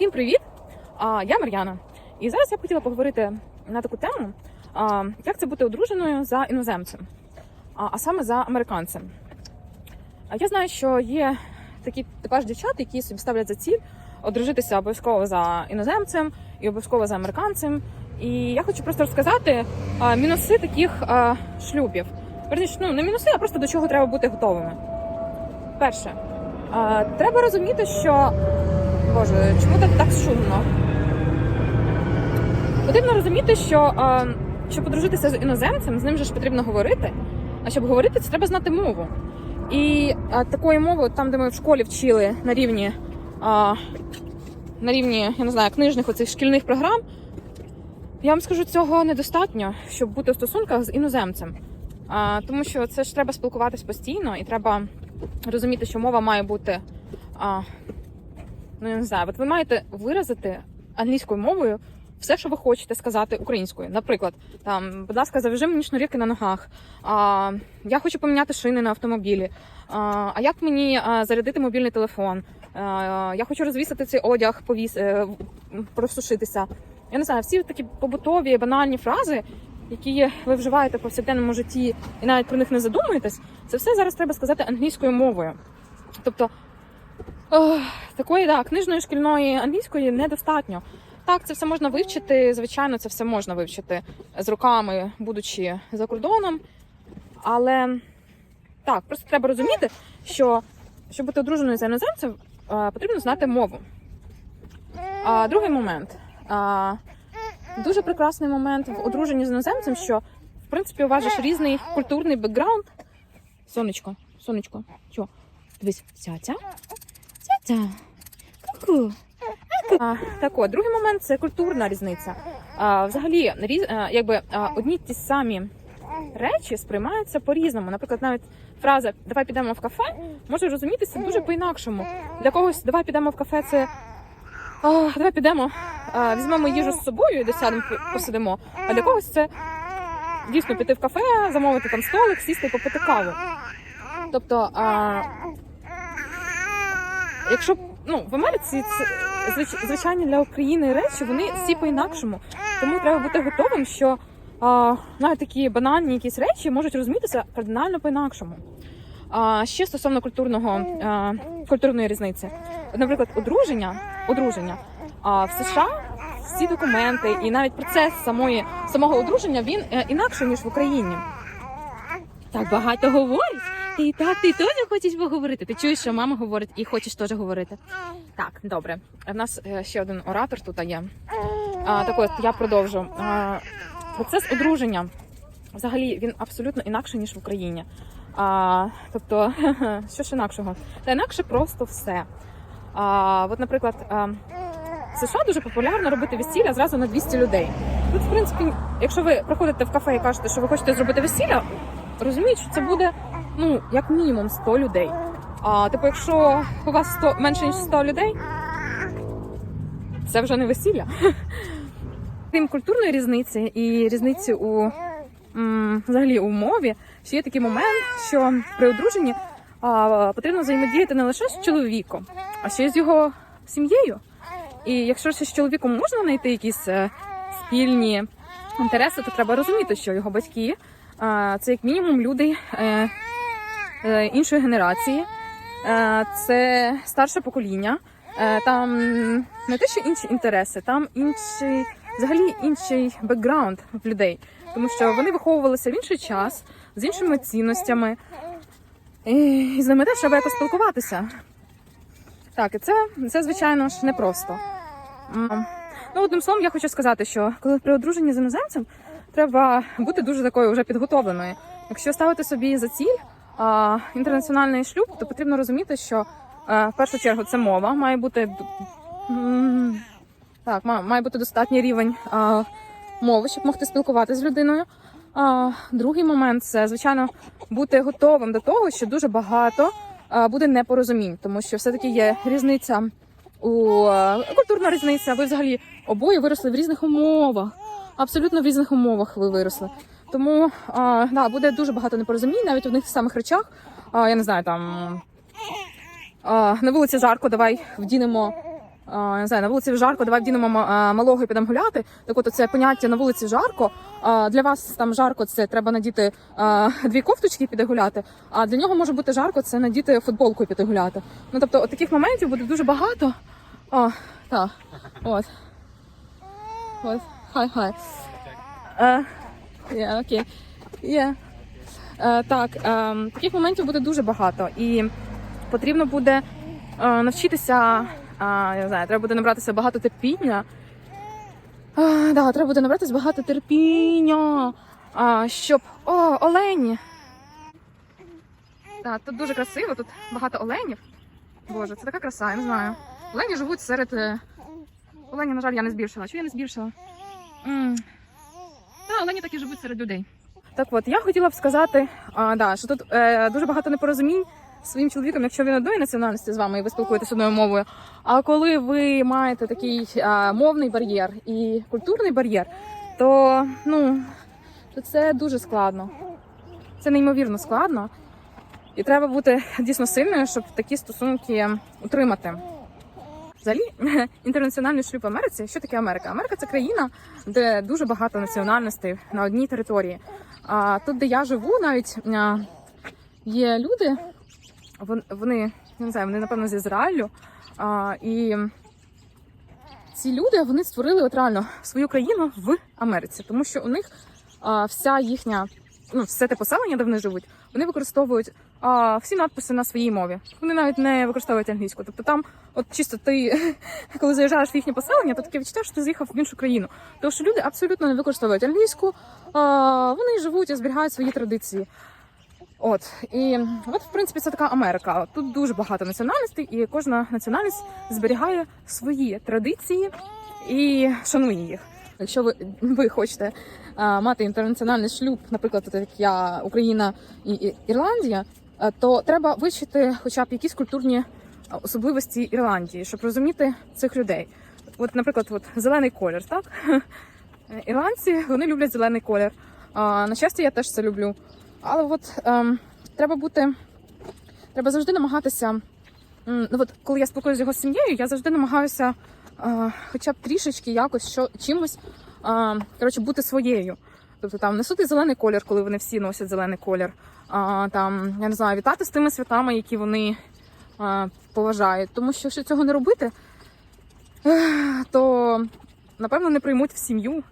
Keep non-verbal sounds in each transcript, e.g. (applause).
Всім привіт! Я Мар'яна. І зараз я б хотіла поговорити на таку тему, як це бути одруженою за іноземцем, а, саме за американцем. Я знаю, що є такі типаж дівчат, які собі ставлять за ціль одружитися обов'язково за іноземцем і обов'язково за американцем. І я хочу просто розказати мінуси таких шлюбів. Верніше, ну не мінуси, а просто до чого треба бути готовими. Перше, треба розуміти, що Боже, чому так так шумно? Потрібно розуміти, що а, щоб подружитися з іноземцем, з ним же ж потрібно говорити. А щоб говорити, це треба знати мову. І а, такою мовою, там, де ми в школі вчили на рівні, а, на рівні, я не знаю, книжних оцих шкільних програм, я вам скажу, цього недостатньо, щоб бути в стосунках з іноземцем. А, тому що це ж треба спілкуватись постійно, і треба розуміти, що мова має бути. А, ну я не знаю, от ви маєте виразити англійською мовою все, що ви хочете сказати українською. Наприклад, там, будь ласка, завяжи мені шнурівки на ногах. А, я хочу поміняти шини на автомобілі. А, а як мені зарядити мобільний телефон? А, я хочу розвісити цей одяг, повіс, е, просушитися. Я не знаю, всі такі побутові, банальні фрази, які ви вживаєте в повсякденному житті і навіть про них не задумуєтесь, це все зараз треба сказати англійською мовою. Тобто Такої да, книжної шкільної англійської недостатньо. Так, це все можна вивчити. Звичайно, це все можна вивчити з роками, будучи за кордоном. Але так, просто треба розуміти, що щоб бути одруженою за іноземцем, потрібно знати мову. А другий момент. Дуже прекрасний момент в одруженні з іноземцем, що в принципі у вас же ж різний культурний бекграунд. Сонечко, сонечко, що? Дивись, ця-ця. Ця-ця. Ку-ку. Так от, другий момент це культурна різниця. А, взагалі, різ, якби одні ті самі речі сприймаються по-різному. Наприклад, навіть фраза Давай підемо в кафе може розумітися дуже по-інакшому. Для когось давай підемо в кафе це а, давай підемо, а, візьмемо їжу з собою і досядемо посидимо. А для когось це дійсно піти в кафе, замовити там столик, сісти і попити каву. Тобто, а, якщо ну в Америці це звич- звичайні для України речі, вони всі по-інакшому. Тому треба бути готовим, що а, навіть такі банальні якісь речі можуть розумітися кардинально по-інакшому. А, ще стосовно культурного а, культурної різниці, наприклад, одруження, одруження а, в США всі документи і навіть процес самої самого одруження він е, інакший ніж в Україні. Так багато говориш. І так, ти теж хочеш поговорити. Ти чуєш, що мама говорить і хочеш теж говорити. Так, добре. В нас е, ще один оратор тут є. А, так от, я продовжу. А, процес одруження взагалі він абсолютно інакший, ніж в Україні. А, тобто, (laughs) що ж інакшого? Та інакше просто все. А, от, наприклад, в США дуже популярно робити весілля зразу на 200 людей. Тут, в принципі, якщо ви приходите в кафе і кажете, що ви хочете зробити весілля, розуміють, що це буде ну, як мінімум 100 людей. А типу, якщо у вас 100, менше ніж 100 людей, це вже не весілля. (laughs) Крім культурної різниці і різниці у м, взагалі у мові, ще є такий момент, що при одруженні а, потрібно взаємодіяти не лише з чоловіком, а ще й з його сім'єю. І якщо ще з чоловіком можна знайти якісь е, спільні інтереси, то треба розуміти, що його батьки це як мінімум люди е, іншої генерації, е, це старше покоління. Е, там не те, що інші інтереси, там інший, взагалі інший бекграунд в людей, тому що вони виховувалися в інший час з іншими цінностями, і, з ними теж треба якось спілкуватися. Так, і це, це звичайно ж непросто. Ну, одним словом, я хочу сказати, що коли при одруженні з іноземцем треба бути дуже такою вже підготовленою. Якщо ставити собі за ціль інтернаціональний шлюб, то потрібно розуміти, що а, в першу чергу це мова має бути так, ма- має бути достатній рівень мови, щоб могти спілкуватися з людиною. А, другий момент це звичайно бути готовим до того, що дуже багато буде непорозумінь, тому що все таки є різниця у е, культурна різниця. Ви взагалі обоє виросли в різних умовах. Абсолютно в різних умовах ви виросли. Тому а, да, буде дуже багато непорозумінь, навіть в одних самих речах. А, я не знаю, там а, на вулиці жарко, давай вдінемо а, не знаю, на вулиці жарко, давай вдінемо малого і підемо гуляти. Так от це поняття на вулиці жарко. А для вас там жарко, це треба надіти а, дві кофточки і піти гуляти. А для нього може бути жарко, це надіти футболку і піти гуляти. Ну тобто, от таких моментів буде дуже багато. О, так, от. От, хай, хай. Е, yeah, окей. Yeah. Е, так, е, таких моментів буде дуже багато, і потрібно буде е, навчитися. е, я не знаю, треба буде набратися багато терпіння. Е, да, треба буде набратися багато терпіння, е, щоб. О, олені! Так, тут дуже красиво, тут багато оленів. Боже, це така краса, я не знаю. Олені живуть серед. е, Олені, на жаль, я не збільшила. Чого я не збільшила? Олені так і живуть серед людей. Так от, я хотіла б сказати, а, да, що тут е, дуже багато непорозумінь своїм чоловіком, якщо він одної національності з вами і ви спілкуєтеся одною мовою. А коли ви маєте такий а, мовний бар'єр і культурний бар'єр, то ну то це дуже складно. Це неймовірно складно. І треба бути дійсно сильною, щоб такі стосунки утримати. Взагалі, (laughs) інтернаціональний шлюб в Америці. Що таке Америка? Америка це країна, де дуже багато національностей на одній території. А тут, де я живу, навіть є люди, вони, не знаю, вони напевно з Ізраїлю. А, і ці люди вони створили от реально свою країну в Америці, тому що у них а, вся їхня, ну, все те поселення, де вони живуть, вони використовують а, всі надписи на своїй мові. Вони навіть не використовують англійську. Тобто там, от чисто ти, (laughs) коли заїжджаєш в їхнє поселення, то таке відчуття, що ти з'їхав в іншу країну. Тому що люди абсолютно не використовують англійську, а, вони живуть і зберігають свої традиції. От і от, в принципі, це така Америка. Тут дуже багато національностей, і кожна національність зберігає свої традиції і шанує їх. Якщо ви, ви хочете а, мати інтернаціональний шлюб, наприклад, так як я Україна і, і Ірландія, то треба вивчити хоча б якісь культурні особливості Ірландії, щоб розуміти цих людей. От, наприклад, от зелений колір, так (laughs) ірландці вони люблять зелений колір. А, на щастя, я теж це люблю. Але от ем, треба бути, треба завжди намагатися. Ну от коли я спілкуюся з його сім'єю, я завжди намагаюся е, хоча б трішечки якось що чимось е, коротше, бути своєю. Тобто там несути зелений колір, коли вони всі носять зелений колір. А, там, я не знаю, вітати з тими святами, які вони е, поважають. Тому що якщо цього не робити, то напевно не приймуть в сім'ю.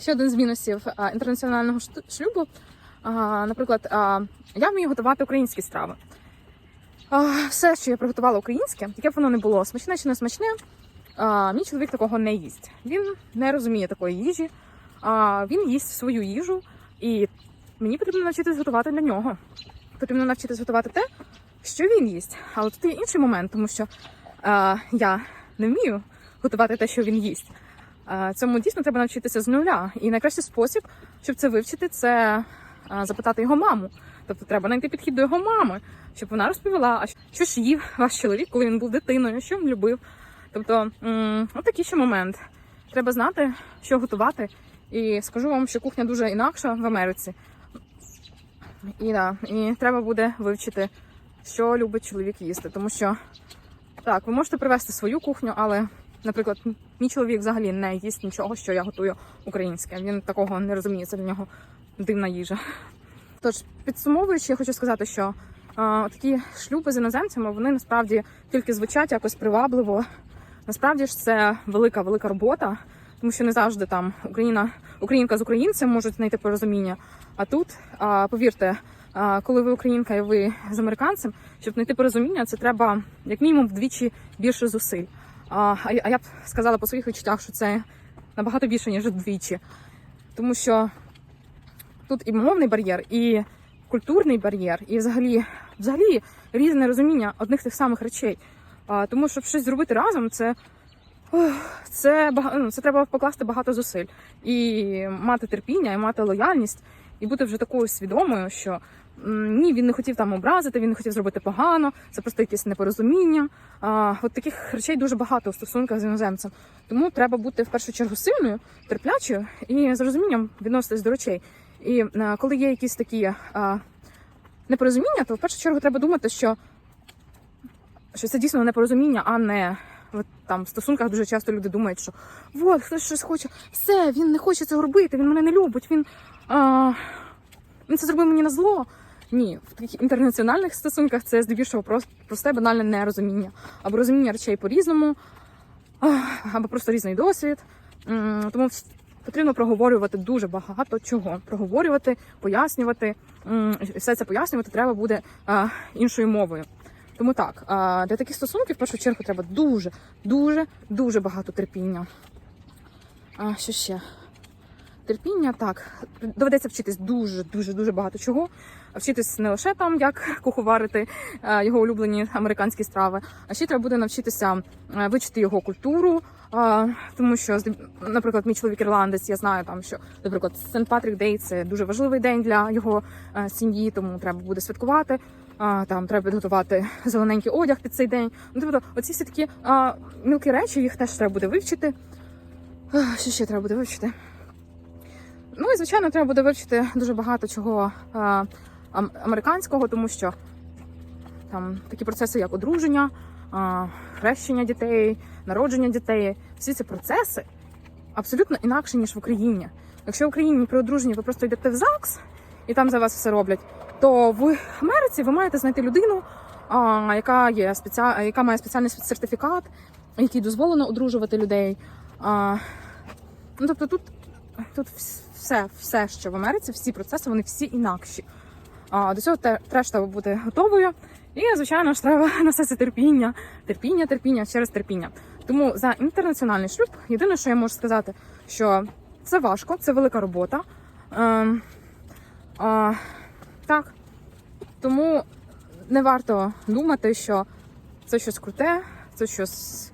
Ще один з мінусів е, інтернаціонального шлюбу. А, наприклад, а, я вмію готувати українські страви. А, все, що я приготувала українське, яке б воно не було смачне чи не смачне, а, мій чоловік такого не їсть. Він не розуміє такої їжі. А, він їсть свою їжу, і мені потрібно навчитись готувати для нього. Потрібно навчитись готувати те, що він їсть. Але тут є інший момент, тому що а, я не вмію готувати те, що він їсть. А, Цьому дійсно треба навчитися з нуля. І найкращий спосіб, щоб це вивчити, це а, запитати його маму. Тобто треба знайти підхід до його мами, щоб вона розповіла, а що ж їв ваш чоловік, коли він був дитиною, що він любив. Тобто, м, от такий ще момент. Треба знати, що готувати. І скажу вам, що кухня дуже інакша в Америці. І, да, і треба буде вивчити, що любить чоловік їсти. Тому що так, ви можете привезти свою кухню, але, наприклад, мій чоловік взагалі не їсть нічого, що я готую українське. Він такого не розуміє, це для нього дивна їжа. Тож, підсумовуючи, я хочу сказати, що а, такі шлюби з іноземцями вони насправді тільки звучать якось привабливо. Насправді ж це велика велика робота, тому що не завжди там Україна, українка з українцем можуть знайти порозуміння. А тут, повірте, коли ви українка і ви з американцем, щоб знайти порозуміння, це треба як мінімум вдвічі більше зусиль. А, я- б сказала по своїх відчуттях, що це набагато більше ніж вдвічі, тому що тут і мовний бар'єр, і культурний бар'єр, і взагалі, взагалі різне розуміння одних тих самих речей. Тому щоб щось зробити разом, це, це, бага- ну, це треба покласти багато зусиль. І мати терпіння, і мати лояльність, і бути вже такою свідомою, що ні, він не хотів там образити, він не хотів зробити погано, це просто якесь непорозуміння. А, от таких речей дуже багато у стосунках з іноземцем. Тому треба бути в першу чергу сильною, терплячою і з розумінням відноситись до речей. І е, коли є якісь такі е, непорозуміння, то в першу чергу треба думати, що, що це дійсно непорозуміння, а не от, там в стосунках дуже часто люди думають, що от хтось щось хоче, все, він не хоче цього робити, він мене не любить, він, а, він це зробив мені на зло. Ні, в таких інтернаціональних стосунках це здебільшого просте банальне нерозуміння або розуміння речей по-різному, або просто різний досвід. Тому потрібно проговорювати дуже багато чого. Проговорювати, пояснювати. І Все це пояснювати треба буде іншою мовою. Тому так, для таких стосунків в першу чергу треба дуже, дуже, дуже багато терпіння. А що ще? Терпіння, так. Доведеться вчитись дуже, дуже, багато чого. Вчитись не лише там, як куховарити е, його улюблені американські страви, а ще треба буде навчитися е, вивчити його культуру. Тому що, наприклад, мій чоловік ірландець, я знаю там, що, наприклад, Сент Патрік Дей це дуже важливий день для його е, сім'ї, тому треба буде святкувати. А, там треба підготувати зелененький одяг під цей день. Ну, тобто, оці всі такі а, мілкі речі, їх теж треба буде вивчити. А, Що ще треба буде вивчити? Ну і звичайно, треба буде вивчити дуже багато чого а, ам- американського, тому що там такі процеси, як одруження, а, хрещення дітей, народження дітей, всі ці процеси абсолютно інакші, ніж в Україні. Якщо в Україні при одруженні ви просто йдете в ЗАГС і там за вас все роблять, то в Америці ви маєте знайти людину, а, яка є спеціа... яка має спеціальний сертифікат, який дозволено одружувати людей. А, ну тобто тут, тут все, все, що в Америці, всі процеси, вони всі інакші. А, до цього те- теж треба бути готовою. І, звичайно ж, треба (laughs) це терпіння, терпіння, терпіння, через терпіння. Тому за інтернаціональний шлюб єдине, що я можу сказати, що це важко, це велика робота. Ем, а, так. Тому не варто думати, що це щось круте, це щось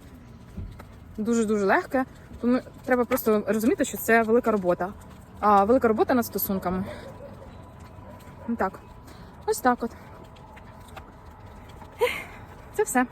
дуже-дуже легке. Тому треба просто розуміти, що це велика робота. А велика робота над стосунками. Так. Ось так от. Це все.